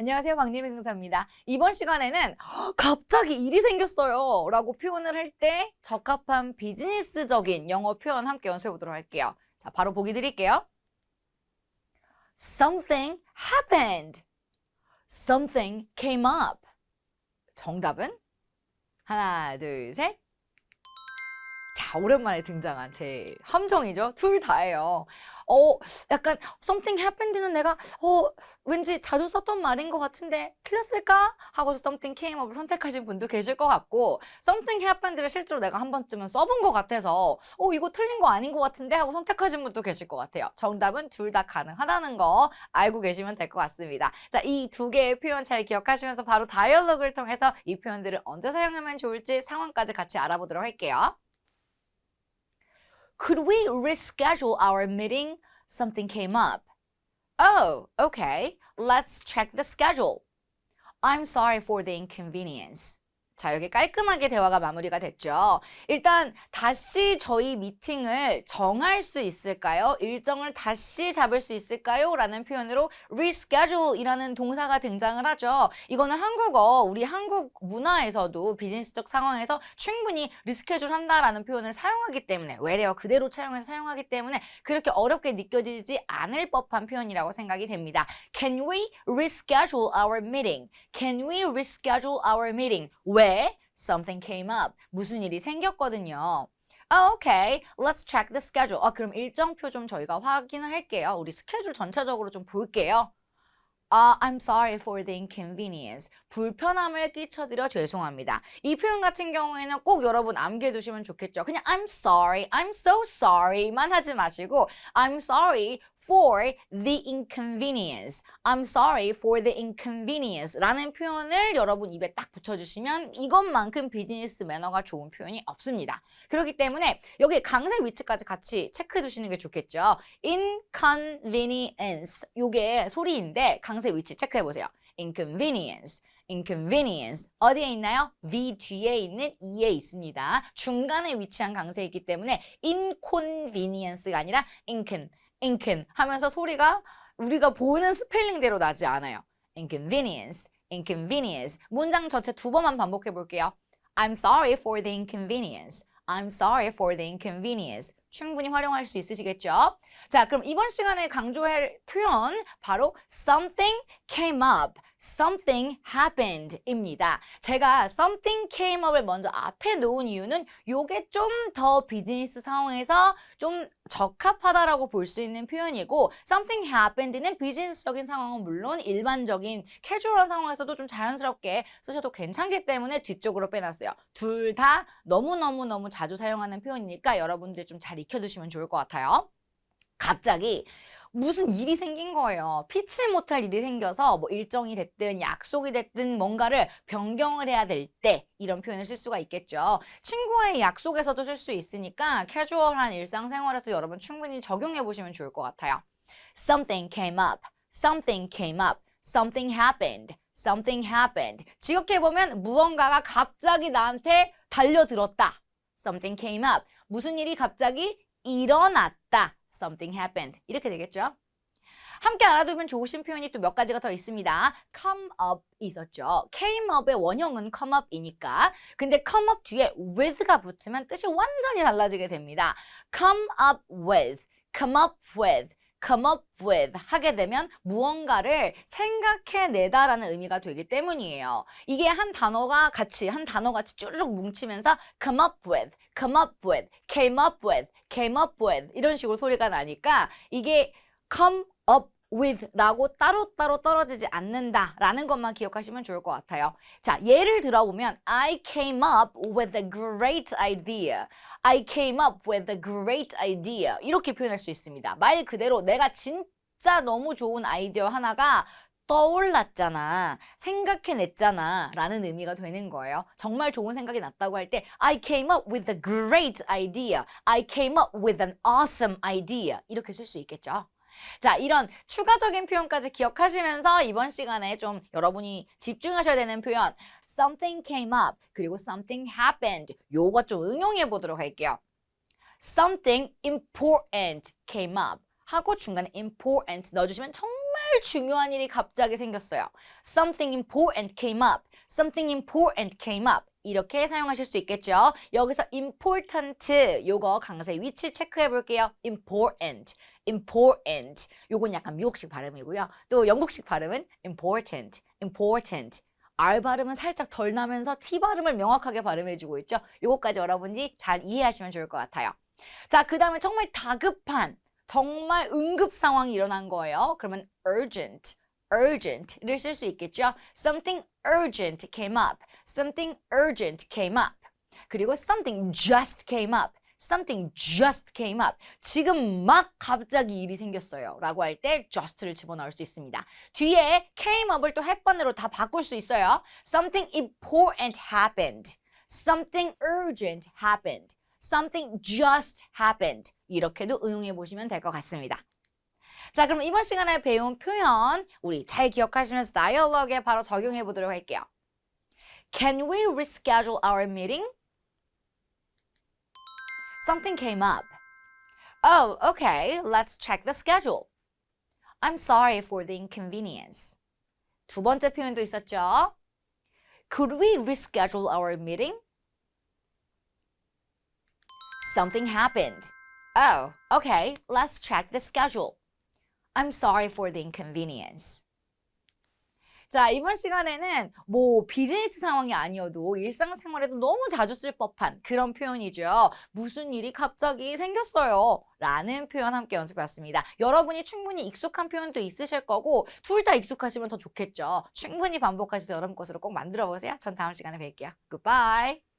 안녕하세요. 박리민 강사입니다. 이번 시간에는 "헉, 갑자기 일이 생겼어요. 라고 표현을 할 때 적합한 비즈니스적인 영어 표현 함께 연습해 보도록 할게요. 자, 바로 보기 드릴게요. Something happened. Something came up. 정답은? 하나, 둘, 셋. 자, 오랜만에 등장한 제 함정이죠. 둘 다예요. 어, 약간 something happened는 내가 어, 왠지 자주 썼던 말인 것 같은데 틀렸을까? 하고서 something came up을 선택하신 분도 계실 것 같고 something happened를 실제로 내가 한 번쯤은 써본 것 같아서 어, 이거 틀린 거 아닌 것 같은데 하고 선택하신 분도 계실 것 같아요. 정답은 둘 다 가능하다는 거 알고 계시면 될 것 같습니다. 자, 이 두 개의 표현 잘 기억하시면서 바로 다이얼로그를 통해서 이 표현들을 언제 사용하면 좋을지 상황까지 같이 알아보도록 할게요. Could we reschedule our meeting? Something came up. Oh, okay. Let's check the schedule. I'm sorry for the inconvenience. 자, 이렇게 깔끔하게 대화가 마무리가 됐죠. 일단 다시 저희 미팅을 정할 수 있을까요? 일정을 다시 잡을 수 있을까요? 라는 표현으로 reschedule이라는 동사가 등장을 하죠. 이거는 한국어, 우리 한국 문화에서도 비즈니스적 상황에서 충분히 리스케줄 한다라는 표현을 사용하기 때문에 외래어 그대로 차용해서 사용하기 때문에 그렇게 어렵게 느껴지지 않을 법한 표현이라고 생각이 됩니다. Can we reschedule our meeting? Can we reschedule our meeting? 왜? Something came up. 무슨 일이 생겼거든요. 아, 오케이. Let's check the schedule. 아, 그럼 일정표 좀 저희가 확인을 할게요. 우리 스케줄 전체적으로 좀 볼게요. 아, I'm sorry for the inconvenience. 불편함을 끼쳐드려 죄송합니다. 이 표현 같은 경우에는 꼭 여러분 암기해 두시면 좋겠죠. 그냥 I'm sorry, I'm so sorry만 하지 마시고 I'm sorry for the inconvenience. I'm sorry for the inconvenience 라는 표현을 여러분 입에 딱 붙여주시면 이것만큼 비즈니스 매너가 좋은 표현이 없습니다. 그렇기 때문에 여기 강세 위치까지 같이 체크해 두시는 게 좋겠죠. inconvenience 요게 소리인데 강세 위치 체크해 보세요. inconvenience inconvenience 어디에 있나요? V 뒤에 있는 E에 있습니다. 중간에 위치한 강세이기 때문에 inconvenience가 아니라 incon, incon 하면서 소리가 우리가 보는 스펠링대로 나지 않아요. inconvenience, inconvenience 문장 전체 두 번만 반복해 볼게요. I'm sorry for the inconvenience. I'm sorry for the inconvenience. 충분히 활용할 수 있으시겠죠? 자, 그럼 이번 시간에 강조할 표현 바로 something came up, something happened 입니다. 제가 something came up을 먼저 앞에 놓은 이유는 요게 좀 더 비즈니스 상황에서 좀 적합하다라고 볼 수 있는 표현이고 something happened는 비즈니스적인 상황은 물론 일반적인 캐주얼한 상황에서도 좀 자연스럽게 쓰셔도 괜찮기 때문에 뒤쪽으로 빼놨어요. 둘 다 너무너무너무 자주 사용하는 표현이니까 여러분들 좀 잘 익혀두시면 좋을 것 같아요. 갑자기 무슨 일이 생긴 거예요. 피치 못할 일이 생겨서 뭐 일정이 됐든 약속이 됐든 뭔가를 변경을 해야 될 때 이런 표현을 쓸 수가 있겠죠. 친구와의 약속에서도 쓸 수 있으니까 캐주얼한 일상생활에서 여러분 충분히 적용해 보시면 좋을 것 같아요. Something came up. Something came up. Something happened. Something happened. 직역해 보면 무언가가 갑자기 나한테 달려들었다. Something came up. 무슨 일이 갑자기 일어났다. Something happened. 이렇게 되겠죠? 함께 알아두면 좋으신 표현이 또 몇 가지가 더 있습니다. come up 있었죠. came up의 원형은 come up이니까. 근데 come up 뒤에 with가 붙으면 뜻이 완전히 달라지게 됩니다. come up with, come up with, come up with 하게 되면 무언가를 생각해내다라는 의미가 되기 때문이에요. 이게 한 단어가 같이 한 단어 같이 쭈르륵 뭉치면서 come up with, come up with, came up with, came up with 이런 식으로 소리가 나니까 이게 come up with 라고 따로따로 떨어지지 않는다라는 것만 기억하시면 좋을 것 같아요. 자, 예를 들어보면 I came up with a great idea. I came up with a great idea. 이렇게 표현할 수 있습니다. 말 그대로 내가 진짜 너무 좋은 아이디어 하나가 떠올랐잖아. 생각해냈잖아. 라는 의미가 되는 거예요. 정말 좋은 생각이 났다고 할 때 I came up with a great idea. I came up with an awesome idea. 이렇게 쓸 수 있겠죠. 자, 이런 추가적인 표현까지 기억하시면서 이번 시간에 좀 여러분이 집중하셔야 되는 표현 something came up 그리고 something happened 요거 좀 응용해 보도록 할게요. something important came up 하고 중간에 important 넣어주시면 정말 중요한 일이 갑자기 생겼어요. Something important came up. Something important came up. 이렇게 사용하실 수 있겠죠. 여기서 important 요거 강세 위치 체크해 볼게요. important, important. 요건 약간 미국식 발음이고요. 또 영국식 발음은 important, important. R 발음은 살짝 덜 나면서 T 발음을 명확하게 발음해 주고 있죠. 요거까지 여러분이 잘 이해하시면 좋을 것 같아요. 자, 그 다음에 정말 다급한, 정말 응급 상황이 일어난 거예요. 그러면 urgent, urgent를 쓸 수 있겠죠. Something urgent came up. Something urgent came up. 그리고 something just came up. Something just came up. 지금 막 갑자기 일이 생겼어요. 라고 할 때 just를 집어넣을 수 있습니다. 뒤에 came up을 또 햇번으로 다 바꿀 수 있어요. Something important happened. Something urgent happened. Something just happened. 이렇게도 응용해 보시면 될 것 같습니다. 자, 그럼 이번 시간에 배운 표현 우리 잘 기억하시면서 다이얼로그에 바로 적용해 보도록 할게요. Can we reschedule our meeting? Something came up. Oh, okay. Let's check the schedule. I'm sorry for the inconvenience. 두 번째 표현도 있었죠. Could we reschedule our meeting? Something happened. Oh, okay. Let's check the schedule. I'm sorry for the inconvenience. 자, 이번 시간에는 뭐 비즈니스 상황이 아니어도 일상생활에도 너무 자주 쓸 법한 그런 표현이죠. 무슨 일이 갑자기 생겼어요. 라는 표현 함께 연습해봤습니다. 여러분이 충분히 익숙한 표현도 있으실 거고 둘 다 익숙하시면 더 좋겠죠. 충분히 반복하셔서 여러분 것으로 꼭 만들어 보세요. 전 다음 시간에 뵐게요. Goodbye.